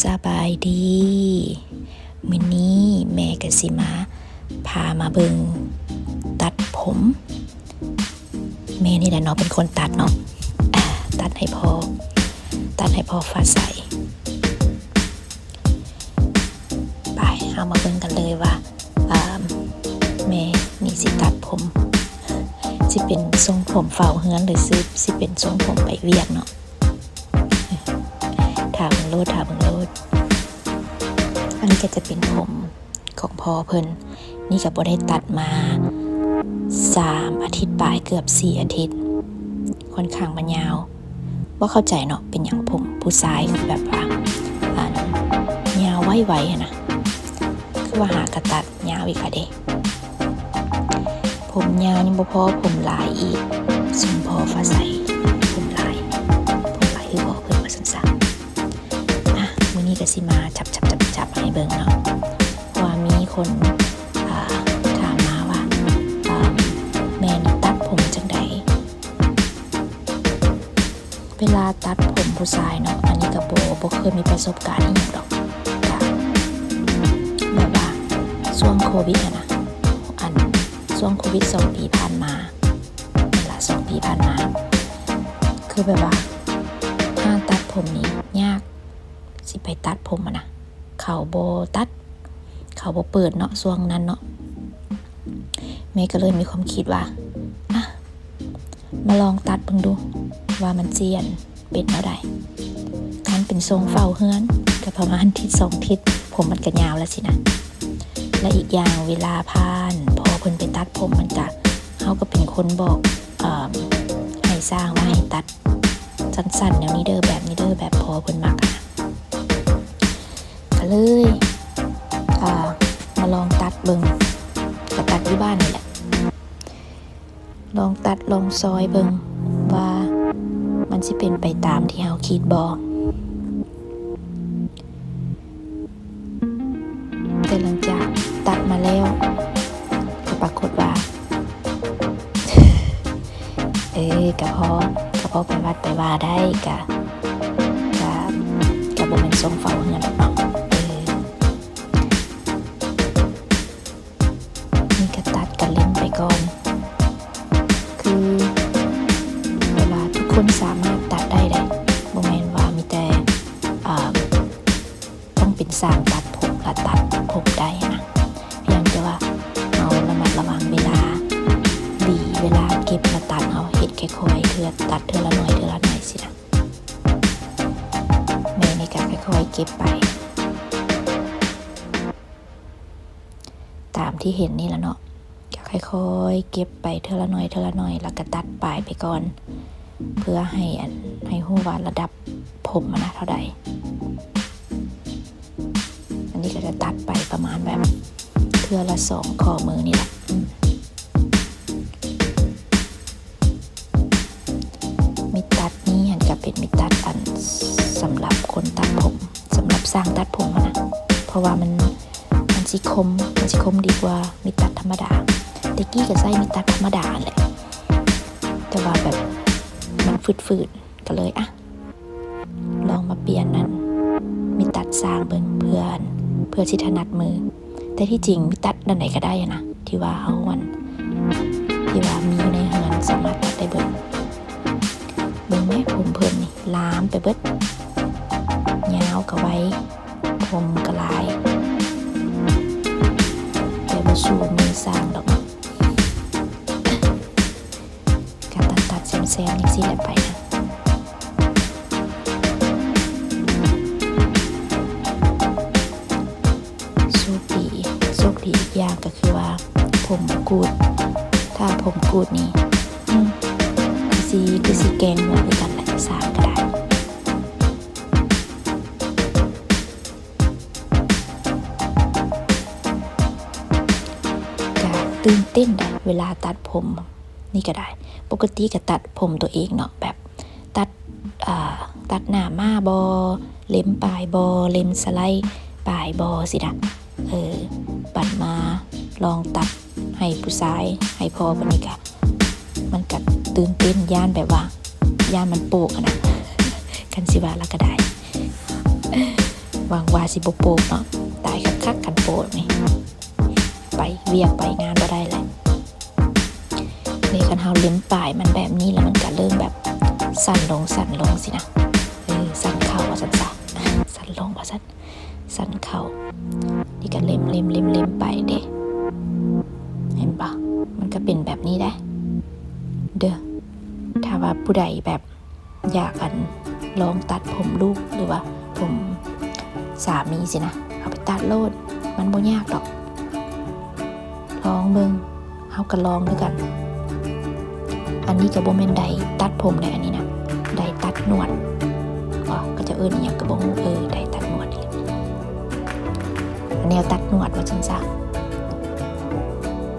สบายดีมื้อนี้แม่กสิมาพามาเบิงตัดผม แม่นี่แหละเนาะเป็นคนตัดเนาะตัดให้พอ ตัดให้พอฟ้าใสไปเอามาเบิงกันเลยว่าแม่นี่สิตัดผม สิเป็นทรงผมเฝ้าเฮือนหรือสิสิเป็นทรงผมไปเวียกเนาะ โลดถาเบิ่งโลด อันนี้ก็จะเป็นผมของพ่อเพิ่น นี่ก็บ่ได้ตัดมาสามอาทิตย์ปลายเกือบสี่อาทิตย์ ค่อนข้างมันยาว ว่าเข้าใจเนาะเป็นอย่างผมผู้ชายคือแบบว่าอันยาวไวๆอะนะ คือว่าหากระตัดยาวอีกค่ะเด้ผมยาวยังบ่พอผมหลายอีกสมพอฟ้าใส นี้ก็สิมาจับจับจับจับให้เบิ่งเนาะว่ามีคนถามมาว่าแม่นตัดผมจังใดเวลาตัดผมผู้ชายเนาะอันนี้ก็บ่บ่เคยมีประสบการณ์อีหยังดอกแบบว่าช่วงโควิดอะนะอันช่วงโควิดสองปีผ่านมาเวลาสองปีผ่านมา คือแบบว่าถ้าตัดผมนี่ยาก สิไปตัดผมอะนะเขาโบตัด เขาโบเปิดเนาะช่วงนั้นเนาะแม่ก็เลยมีความคิดว่าอะมาลองตัดเบิ่งดู ว่ามันเจียนเป็นเท่าใดการเป็นทรงเฝ้าเฮือนก็ประมาณทิศสองทิศผมมันก็ยาวแล้วสินะและอีกอย่างเวลาผ่าน พอเพิ่นไปตัดผมมันก็เขาก็เป็นคนบอกอให้สร้างว่าให้ตัดสั้นๆแนวนี้เด้อแบบนี้เด้อแบบพอเพิ่นมักอะ เลย อ่า มาลองตัดเบิงก็ตัดที่บ้านนี่แหละ ลองตัดลองซอยเบิงว่ามันสิเป็นไปตามที่เฮาคิดบอแต่หลังจากตัดมาแล้วก็ปรากฏว่า เอ้ยกะพอกระพอไปวัดไปว่าได้กะกะกะบ่แม่นทรงเฝ้าเฮือนหรอกเนาะ คนสามารถตัดได้เลยโมเมนว่ามีแต่ต้องเป็นสร้างตัดผมและตัดผมได้นะเพียงแต่ว่าเอาระมัดระวังเวลาบีเวลาเก็บมาตัดเอาเห็ดแค่คอยๆเทือตัดเทือละหน่อยเทือละหน่อยสินะแม่นี่ก็ค่อยๆเก็บไป ตามที่เห็นนี่แหละเนาะค่อยๆเก็บไปเท่าละหน่อยเท่าละหน่อย แล้วก็ตัดปลายไปก่อน เพื่อให้อันให้หูว่าระดับผมมันะเท่าใด อันนี้ก็จะตัดไปประมาณแบบเทือละสองข้อมือนี่แหละมิดตัดนี้หันกับเป็นมิดตัดอันสำหรับคนตัดผมสำหรับสร้างตัดผมนะ เพราะว่ามันมันสิคมมันสิคมดีกว่ามิตัดธรรมดาแตะกี้ก็ใส่มิตัดธรรมดาแหละแต่ว่าแบบ มันฝืดๆก็เลยอะลองมาเปลี่ยนนั้นมิตัดสร้างเบิ่งเพื่อนเพื่อที่ถนัดมือ แต่ที่จริงมิตัดด้านไหนก็ได้อะนะที่ว่าเฮาวันที่ว่ามีอยู่ในเฮือนสามารถตัดได้เบิ่งเบิ่งแม่ผมเพิ่นนี่ลามไปเบิดยาวก็ไว้ผมก็ลายแต่บ่สู้มือสร้าง ตัดตัดแซมๆนี่สิแหละไปนะโชคดีโชคดีอีกอย่างก็คือว่า ผมกูด ถ้าผมกูดนี่คือสิคือสิแกงหัวคือกันแหละสางก็ได้ก็ตื่นเต้นได้เวลาตัดผมนี่ก็ได้ ปกติก็ตัดผมตัวเองเนาะแบบตัดตัดหน้ามาบอเล็มปลายบอเล็มสไลด์ปลายบอสินะเออบัดมาลองตัดให้ผู้ชายให้พอบันนี้ก็มันก็ตื่นเต้นย่านแบบว่าย่านมันโปกอะนะกันสิว่าละก็ได้วังวาสิบโปกเนาะตายคักๆกันโปดนี่ไปเวียกไปงานบ่ได้เลย นี่คันเฮาเลิ้มปลายมันแบบนี้แล้วมันก็เริ่มแบบสั่นลงสั่นลงสินะเออสั่นเข่าว่าสั่นซะสั่นลงว่าสั่นสั่นเข่านี่ก็เล็มเล็มเล็มเล็มไปเด้เห็นปะมันก็เป็นแบบนี้ได้ เด้อถ้าว่าผู้ใดแบบอยากอันลองตัดผมลูกหรือว่า ผมสามีสินะเอาไปตัดโลดมันบ่ยากดอก ลองเบิงเฮาก็ลองด้วยกัน อันนี้ก็บ่แม่นใดตัดผมได้อันนี้นะใดตัดหนวดก็ก็จะเอิ้นอหยังก็บ่ฮู้เออใดตัดหนวดนี่แนแนวตัดหนวดว่าจังซะ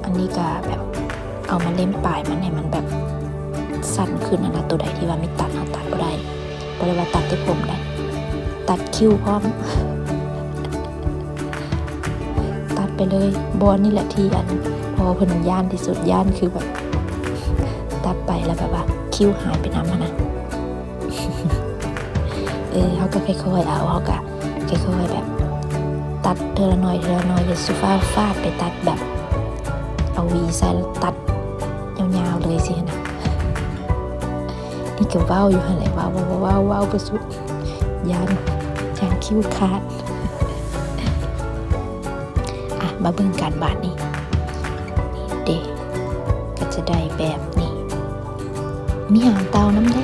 อันนี้ก็แบบเอามาเล่มปลายมันให้มันแบบสั้นขึ้นนะนะตัวใดที่ว่าไม่ตัดเอาตัดบ่ได้บ่ได้ว่าตัดที่ผมได้ ตัดคิ้วพร้อม ตัดไปเลยบอนนี่แหละที่อันพอพนย่านที่สุดย่านคือแบบ ตัดไปแล้วแบบว่าคิ้วหายไปน้ำมันนะเออเขาก็ค่อยๆเอาเขาก็ค่อยๆแบบ ตัดเทอละหน่อยเทอละหน่อยอย่าสุฟ้าฟาดไปตัดแบบ เอาวีใส่แล้วตัดยาวๆเลยสินะนี่ก็เว้าอยู่หันเลยว้าวว้าวว้าวว้าวไปสุดยานยานคิ้วขาดอะมาเบิ่งการบาดนี่เด็ก็จะได้แบบนี้ มีหางเตาน้ำเด้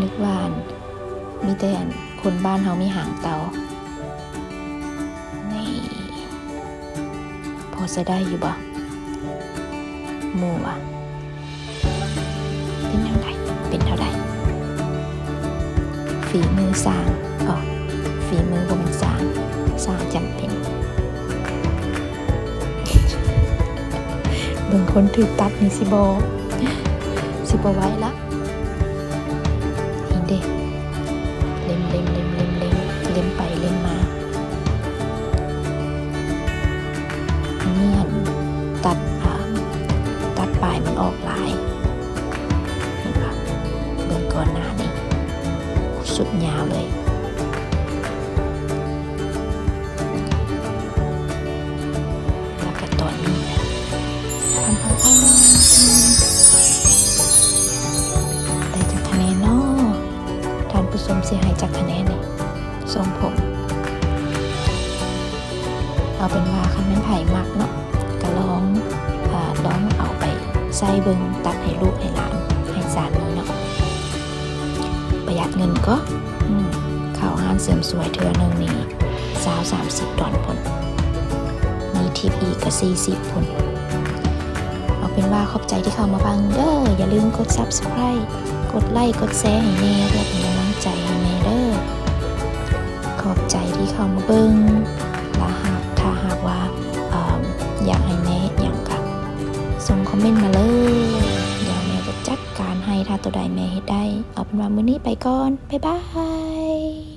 นึกว่านมีแต่คนบ้านเฮามีหางเตานี่พอจะได้อยู่บ่หมู่อะเป็นเท่าไหร่เป็นเท่าไหร่ฝีมือสร้างอ๋อฝีมือบ่มันสร้างสร้างจำเป็นเบิ่งคนถือตัดนี่สิบสิ บไหว้ละเด็เล็มเล็มเล็มเล็มเล็มเล็มไปเล็มมาอันนี้หันตัดอ่าตัดปลายมันออกหลายเห็นปะเบิ่งก่อนหน้านี้สุดยาวเลย ผู้ชมเสียหายจากคะแนนนี่ทรงผม เอาเป็นว่าคันแม่นไผ่มักเนาะก็ลองอลองเอาไปใส่เบิงตัดให้ลูกให้หลานให้สามีเนาะประหยัดเงินก็ข่าวห้านเสริมสวยเทือหนึ่งนี่สาวสามสิบดอนพนมีทิปอีกก็สี่สิบพนเอาเป็นว่าขอบใจที่เข้ามาฟังเด้ออย่าลืมกด subscribe กดไลค์กดแชร์ให้แน่เพื่อเป็นก เบิงและหากถ้าหากว่าออยากให้แม่เฮ็ดหยังกับส่งคอมเมนต์มาเลยเดี๋ยวแม่จะจัดการให้ถ้าตัวใดแม่เฮ็ดได้ เอาเป็นว่ามื้อนี้ไปก่อน บ๊ายบาย